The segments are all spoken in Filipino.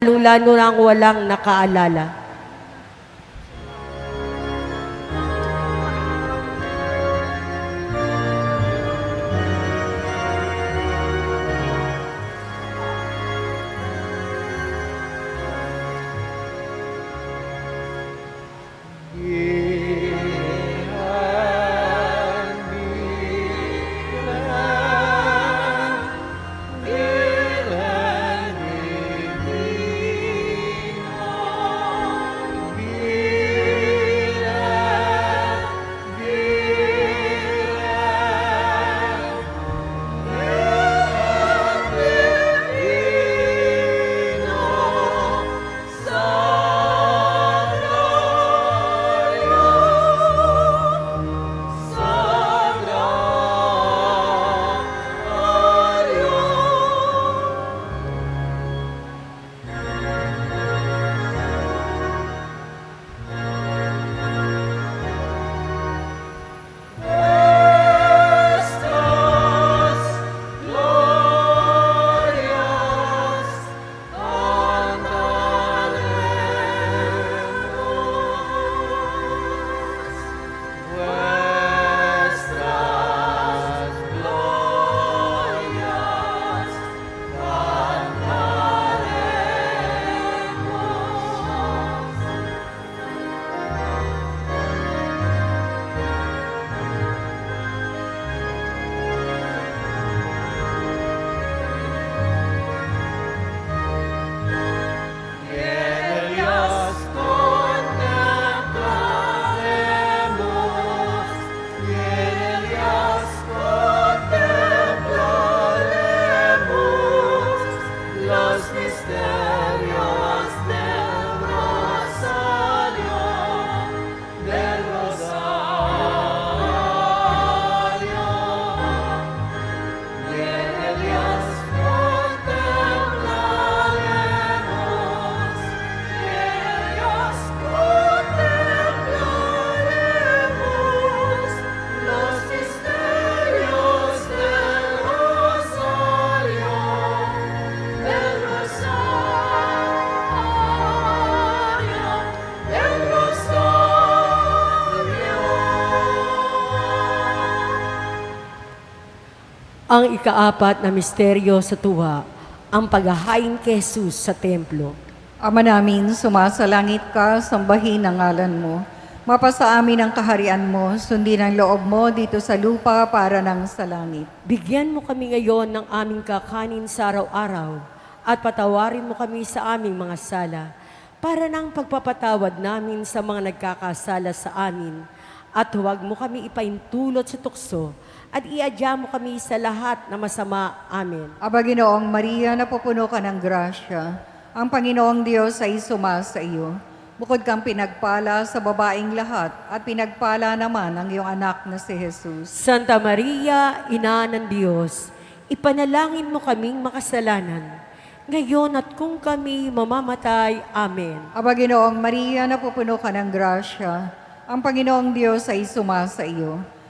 lalo na ang walang nakaalala. Ang ikaapat na misteryo sa tuwa, ang paghahain kay Jesus sa templo. Ama namin, sumasalangit ka, sambahin ang ngalan mo. Mapasa amin ang kaharian mo, sundin ang loob mo dito sa lupa para ng sa langit. Bigyan mo kami ngayon ng aming kakanin sa araw-araw at patawarin mo kami sa aming mga sala para ng pagpapatawad namin sa mga nagkakasala sa amin at huwag mo kami ipaintulot sa tukso at iadya mo kami sa lahat na masama. Amen. Aba Ginoong Maria, napupuno ka ng grasya. Ang Panginoong Diyos ay sumasa iyo. Bukod kang pinagpala sa babaing lahat at pinagpala naman ang iyong anak na si Jesus. Santa Maria, Ina ng Diyos, ipanalangin mo kaming makasalanan, ngayon at kung kami mamamatay. Amen. Aba Ginoong Maria, napupuno ka ng grasya. Ang Panginoong Diyos ay sumasa iyo.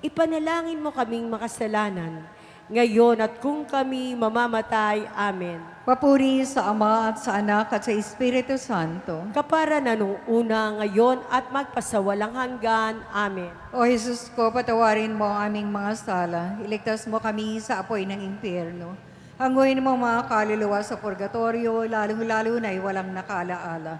ipanalangin mo kaming makasalanan, ngayon at kung kami mamamatay. Amen. Papuri sa Ama at sa Anak at sa Espiritu Santo. Kapara na nung una, ngayon at magpasawalang hanggan. Amen. O Jesus ko, patawarin mo ang aming mga sala. Iligtas mo kami sa apoy ng impyerno. Hanguin mo mga kaluluwa sa purgatorio, lalong-lalo na'y walang nakalaala.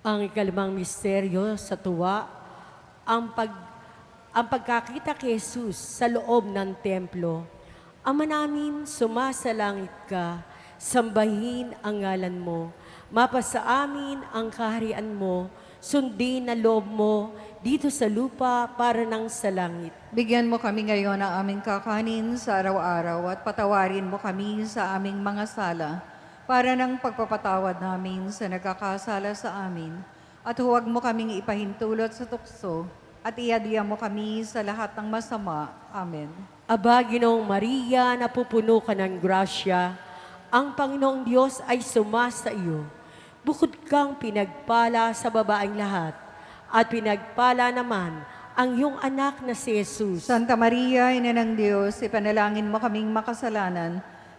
Ang ikalimang misteryo sa tuwa, ang, pag, ang pagkakita kay Jesus sa loob ng templo. Ama namin, sumasalangit ka, sambahin ang ngalan mo, mapasa amin ang kaharian mo, sundin na loob mo dito sa lupa para ng sa langit. Bigyan mo kami ngayon ng aming kakanin sa araw-araw at patawarin mo kami sa aming mga sala para ng pagpapatawad namin sa nagkakasala sa amin. At huwag mo kaming ipahintulot sa tukso at iadya mo kami sa lahat ng masama. Amen. Aba, Ginoong Maria, napupuno ka ng grasya, ang Panginoong Diyos ay sumasa iyo. Bukod kang pinagpala sa babaeng lahat, at pinagpala naman ang iyong anak na si Jesus. Santa Maria, Ina ng Diyos, ipanalangin mo kaming makasalanan,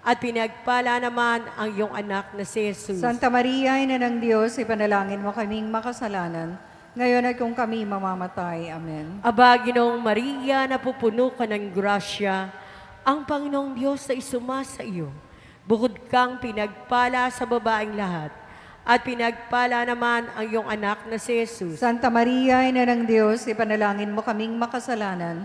at pinagpala naman ang iyong anak na si Jesus. Santa Maria, Ina ng Diyos, ipanalangin mo kaming makasalanan, ngayon at kung kami mamamatay. Amen. Aba, Ginoong Maria, napupuno ka ng grasya, ang Panginoong Diyos ay sumasa iyo. Bukod kang pinagpala sa babaeng lahat, at pinagpala naman ang iyong anak na si Jesus. Santa Maria, Ina ng Diyos, ipanalangin mo kaming makasalanan,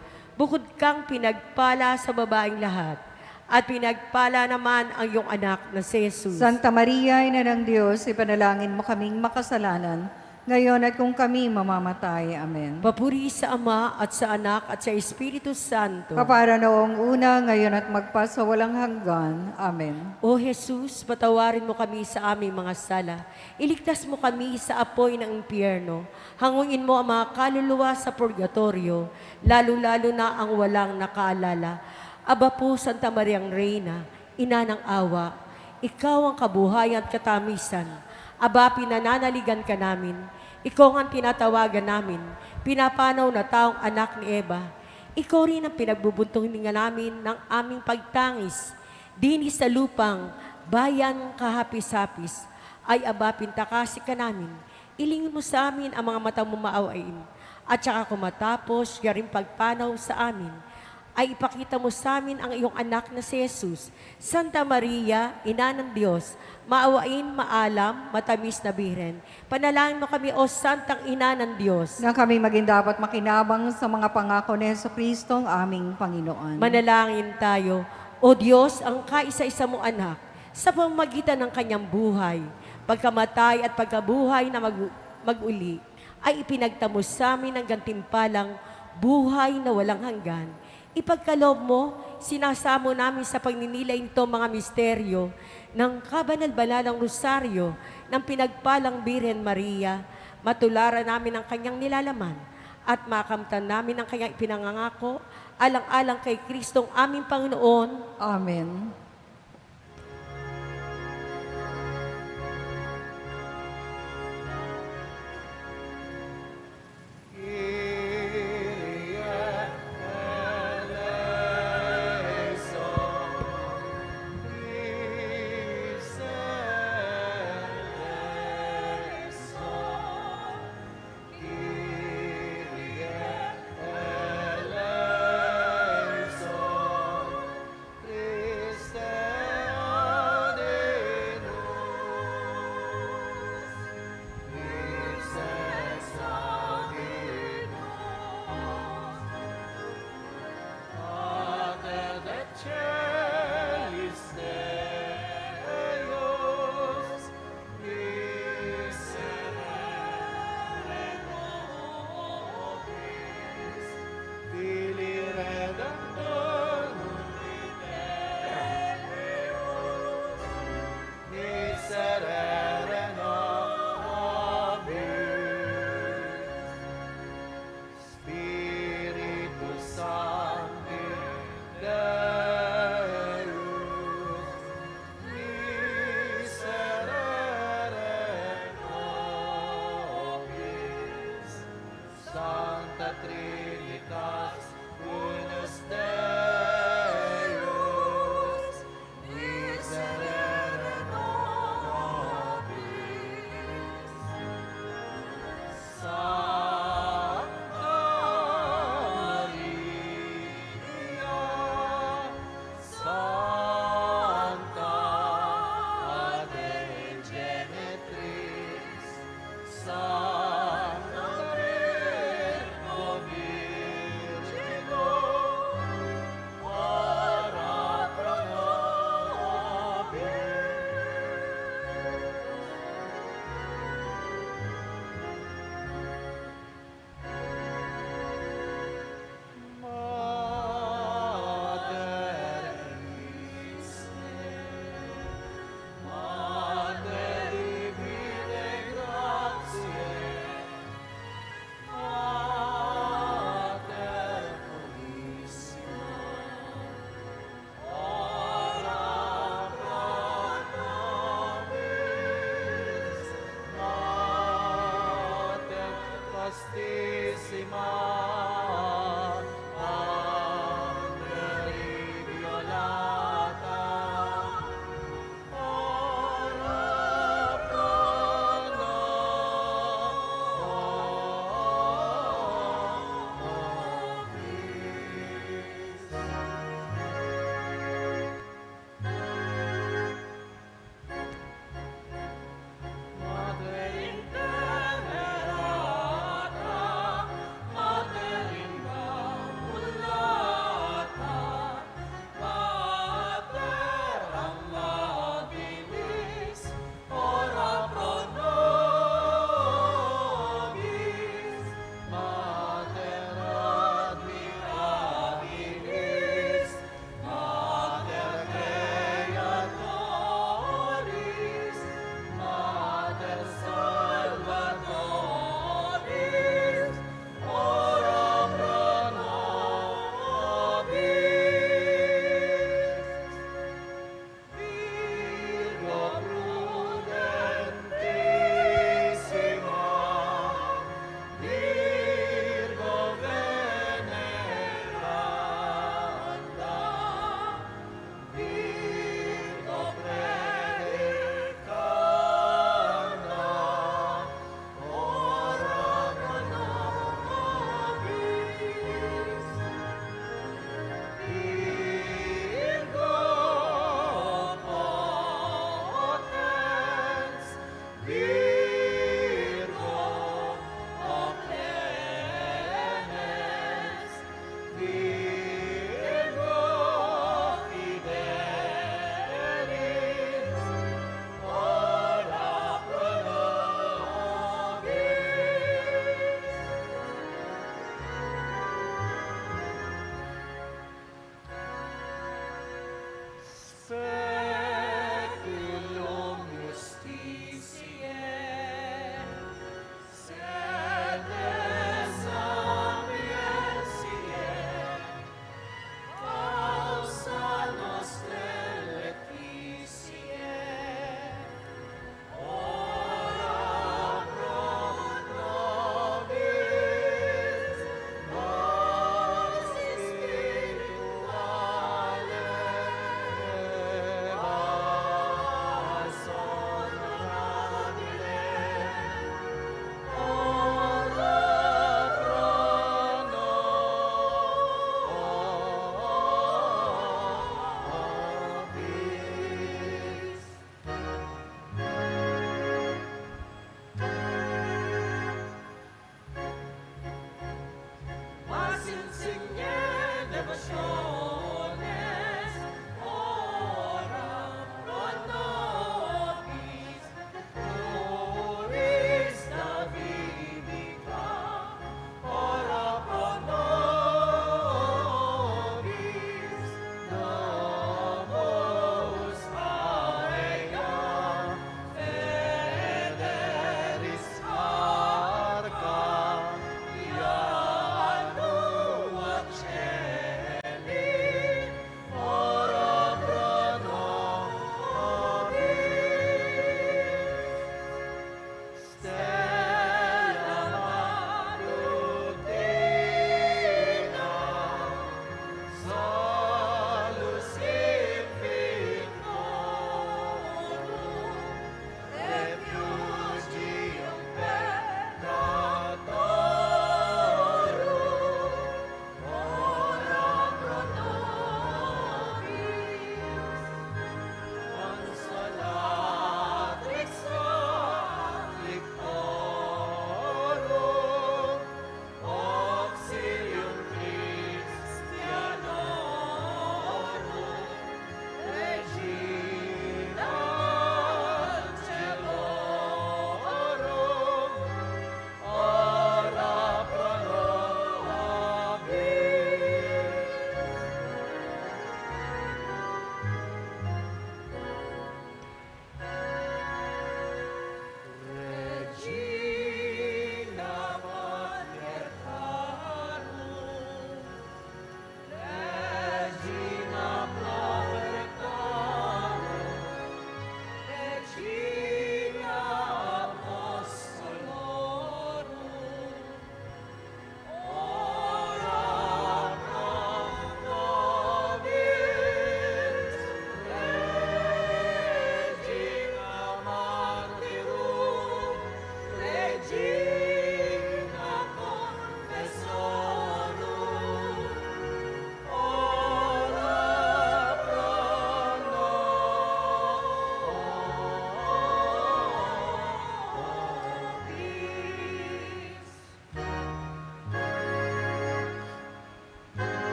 Bukod kang pinagpala sa babaeng lahat, at pinagpala naman ang iyong anak na si Jesus. Santa Maria, Ina ng Diyos, ipanalangin mo kaming makasalanan, ngayon at kung kami mamamatay. Amen. Papuri sa Ama at sa Anak at sa Espiritu Santo. Kapara noong una, ngayon at magpa sa walang hanggan. Amen. O Jesus, patawarin mo kami sa aming mga sala. Iligtas mo kami sa apoy ng impyerno. Hanguin mo ang mga kaluluwa sa purgatorio, lalo-lalo na ang walang nakaalala. Aba po, Santa Mariang Reina, Ina ng awa, Ikaw ang kabuhayan at katamisan. Aba, pinananaligan ka namin. Ikaw ang tinatawagan namin. Pinapanaw na taong anak ni Eva. Ikaw rin ang pinagbubuntong hininga namin ng aming pagtangis. Dini sa lupang, bayan kahapis-hapis, ay aba pintakasi ka namin. Ilingin mo sa amin ang mga matang mo maawain. At saka kung matapos, yaring pagpanaw sa amin, ay ipakita mo sa amin ang iyong anak na si Jesus. Santa Maria, Ina ng Diyos, maawain, maalam, matamis na biren. Panalangin mo kami, O Santang Ina ng Diyos. Na kami maging dapat makinabang sa mga pangako ni Yeso Kristo ang aming Panginoon. Manalangin tayo, O Diyos, ang kaisa-isa mong anak, sa pamagitan ng kanyang buhay, pagkamatay at pagkabuhay na mag- mag-uli, ay ipinagtamo sa amin ang gantimpalang buhay na walang hanggan. Ipagkaloob mo, sinasamo namin sa pagninilay ito mga misteryo ng kabanal-banalang rosaryo ng pinagpalang Birhen Maria, matularan namin ang kanyang nilalaman at makamtan namin ang kanyang ipinangangako alang-alang kay Kristong aming Panginoon. Amen.